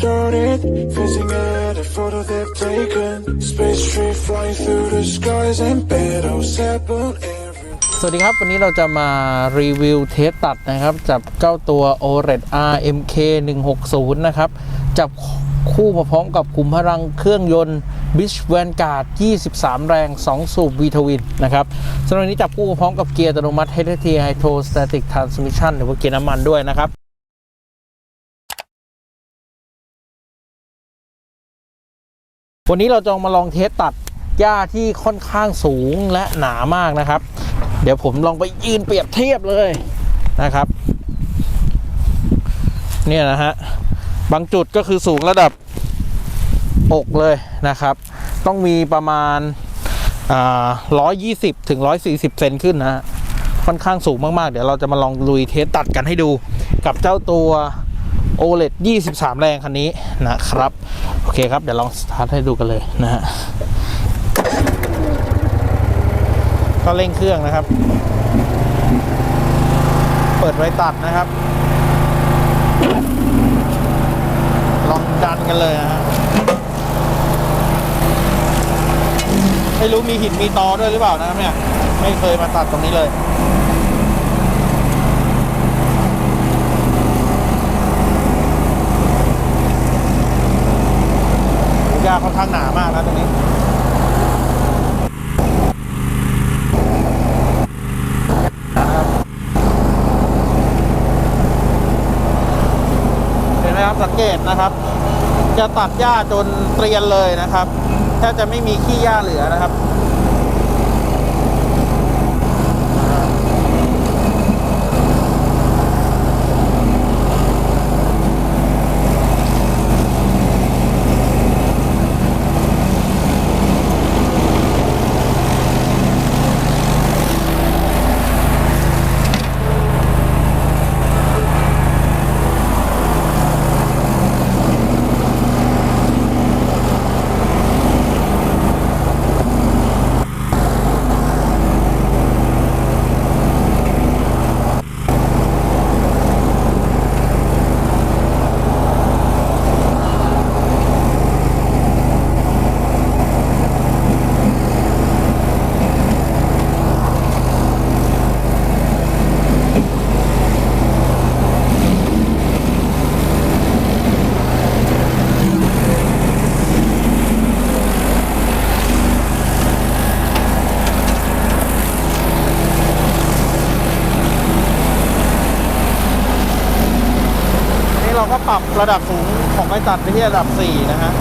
started, facing at a photo they've taken. Space tree flying through the skies and battles happen สวัสดีครับ วันนี้เราจะมารีวิวเทสตัดนะครับ จับเจ้าตัว OLED RMK 160 นะครับ จับ คู่มาพร้อมกับกลุ่มพลังเครื่องยนต์ Bish Vanguard 23 แรง 2 สูบ V Twin นะครับสำหรับนนี้จับคู่มาพร้อมกับเกียร์อัตโนมัติ HT Hydrostatic Transmission หรือว่าเกียร์น้ำมันด้วยนะครับวันนี้เราจะมาลองเทสตัดหญ้าที่ค่อนข้างสูงและหนามากนะครับ เดี๋ยวผมลองไปยืนเปรียบเทียบเลยนะครับ เนี่ยนะฮะ บางจุดก็คือสูงระดับอกเลยนะครับ ต้องมีประมาณร้อยยี่สิบถึงร้อยสี่สิบเซนขึ้นนะฮะค่อนข้างสูงมาก ๆ เดี๋ยวเราจะมาลองลุยเทสตัดกันให้ดู กับเจ้าตัว OLED 23 แรงคันนี้นะครับ โอเคครับ เดี๋ยวลองสตาร์ทให้ดูกันเลยนะฮะก็เร่งเครื่องนะครับ เปิดไว้ตัดนะครับ ลองดัน กันเลยนะฮะไม่รู้มีหินมีตอด้วยหรือเปล่านะครับเนี่ย ไม่เคยมาตัดตรงนี้เลยหญ้าค่อนข้างหนามากนะตรงนี้เห็นไหมครับสังเกตนะครับ จะตัดหญ้าจนเตรียนเลยนะครับแทบจะไม่มีขี้หญ้าเหลือนะครับ ปรับระดับสูงของไอตัดไปที่ระดับ 4 นะฮะ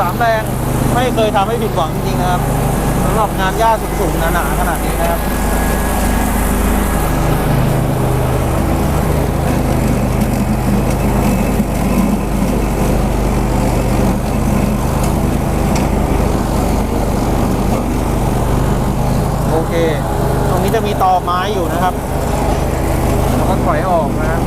3 แรง ไม่เคยทำให้ผิดหวังจริงๆนะครับสำหรับงานหญ้าสูงๆหนาๆขนาดนี้นะครับ โอเค ตรงนี้จะมีตอไม้อยู่นะครับแล้วก็ถอยออกนะครับ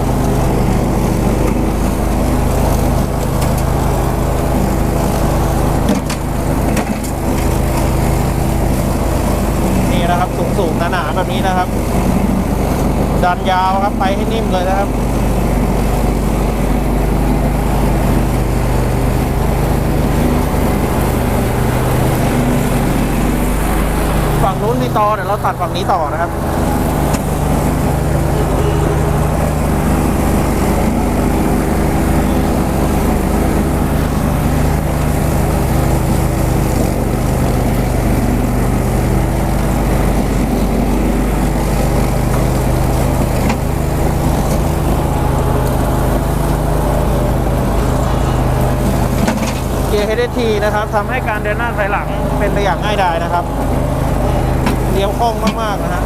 นี่นะครับสูงๆ หนาๆแบบนี้นะครับ ดันยาวครับไปให้นิ่มเลยนะครับฝั่งนู้นมีตอเดี๋ยวเราตัดฝั่งนี้ต่อนะครับ HST นะครับทำให้การเดินหน้าถอยหลังเป็นไปอย่างง่ายดายนะครับเลี้ยวคล่องมากๆนะฮะ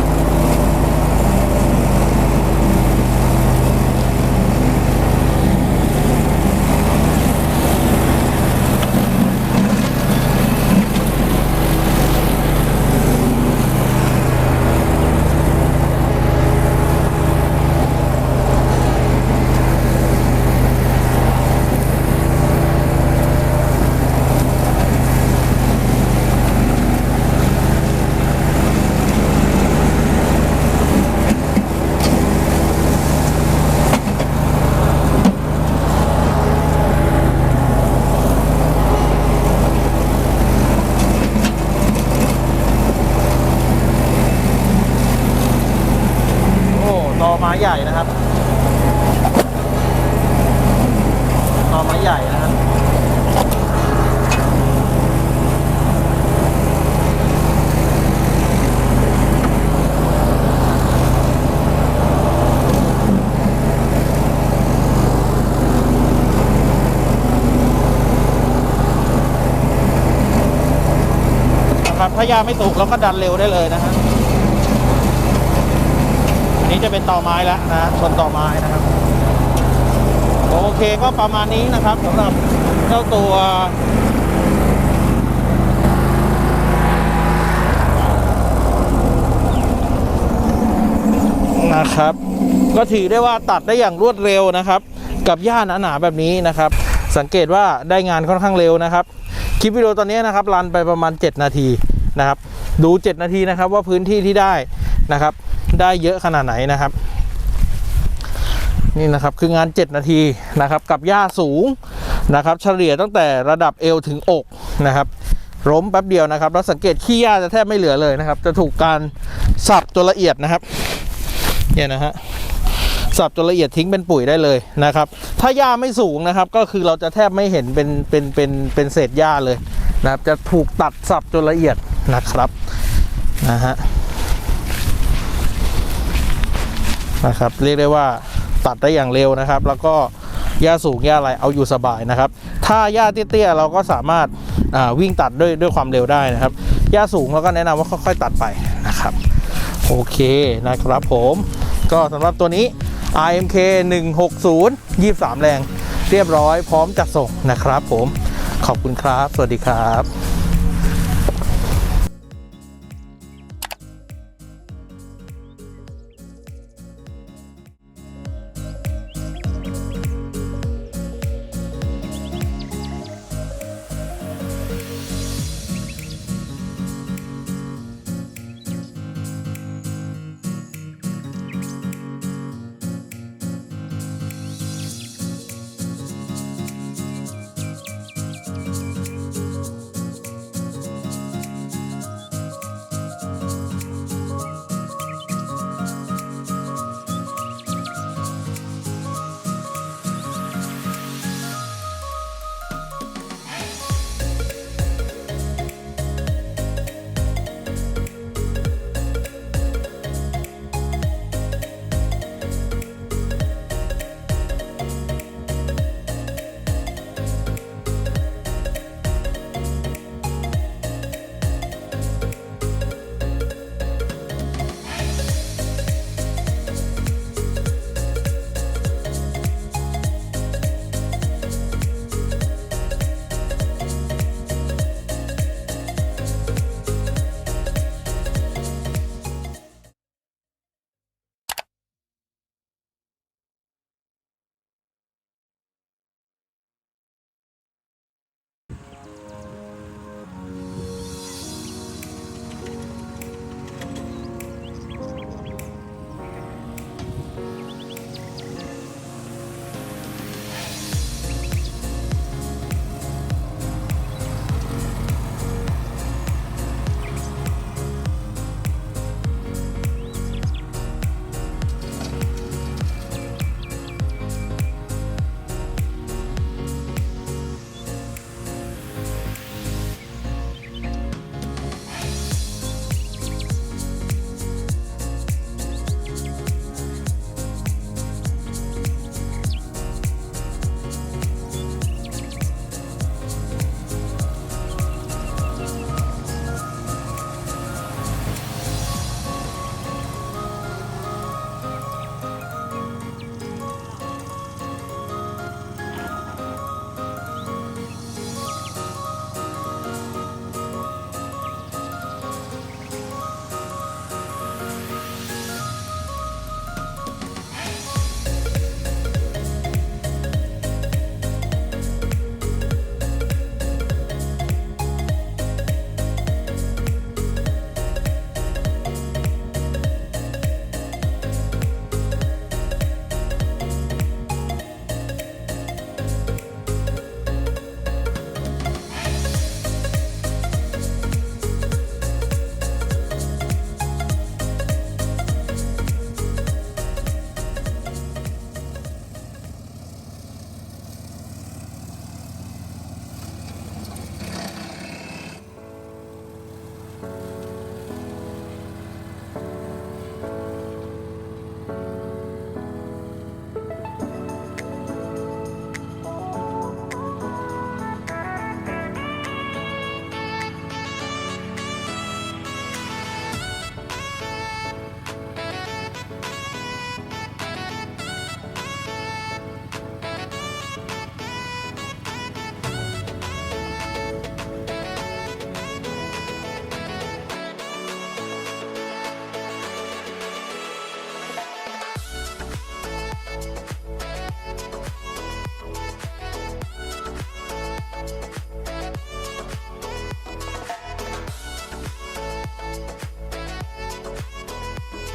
โอ้ตอไม้ใหญ่นะครับตอไม้ใหญ่นะครับ นะครับ ถ้ายาไม่สุกเราก็ดันเร็วได้เลยนะฮะอันนี้จะเป็นต่อไม้แล้วนะฮะชนต่อไม้นะครับ โอเคก็ประมาณนี้นะครับสำหรับเจ้าตัวนะครับ ก็ถือได้ว่าตัดได้อย่างรวดเร็วนะครับ กับหญ้าหนาๆแบบนี้นะครับ สังเกตว่าได้งานค่อนข้างเร็วนะครับ คลิปวิดีโอตอนนี้นะครับรันไปประมาณ 7 นาที นะครับ ดู 7 นาทีนะครับว่าพื้นที่ที่ได้นะครับ ได้เยอะขนาดไหนนะครับ นี่นะครับคืองาน 7 นาทีนะครับ กับหญ้าสูงนะครับ เฉลี่ยตั้งแต่ระดับเอวถึงอกนะครับล้มแป๊บเดียวนะครับแล้วสังเกตขี้หญ้าจะแทบไม่เหลือเลยนะครับ จะถูกการสับตัวละเอียดนะครับเนี่ยนะฮะ สับจนละเอียดทิ้งเป็นปุ๋ยได้เลยนะครับ ถ้าหญ้าไม่สูงนะครับ ก็คือเราจะแทบไม่เห็นเป็นเป็นเป็นเป็นเศษหญ้าเลยนะครับ จะถูกตัดสับจนละเอียดนะครับนะฮะนะครับ เรียกได้ว่าตัดได้อย่างเร็วนะครับ แล้วก็หญ้าสูงหญ้าอะไรเอาอยู่สบายนะครับ ถ้าหญ้าเตี้ยๆเราก็สามารถวิ่งตัดด้วยด้วยความเร็วได้นะครับหญ้าสูงเราก็แนะนำว่าค่อยๆตัดไปนะครับ โอเคนะครับผมก็สำหรับตัวนี้ IMK 160 23 แรง เรียบร้อยพร้อมจัดส่งนะครับผม ขอบคุณครับ สวัสดีครับ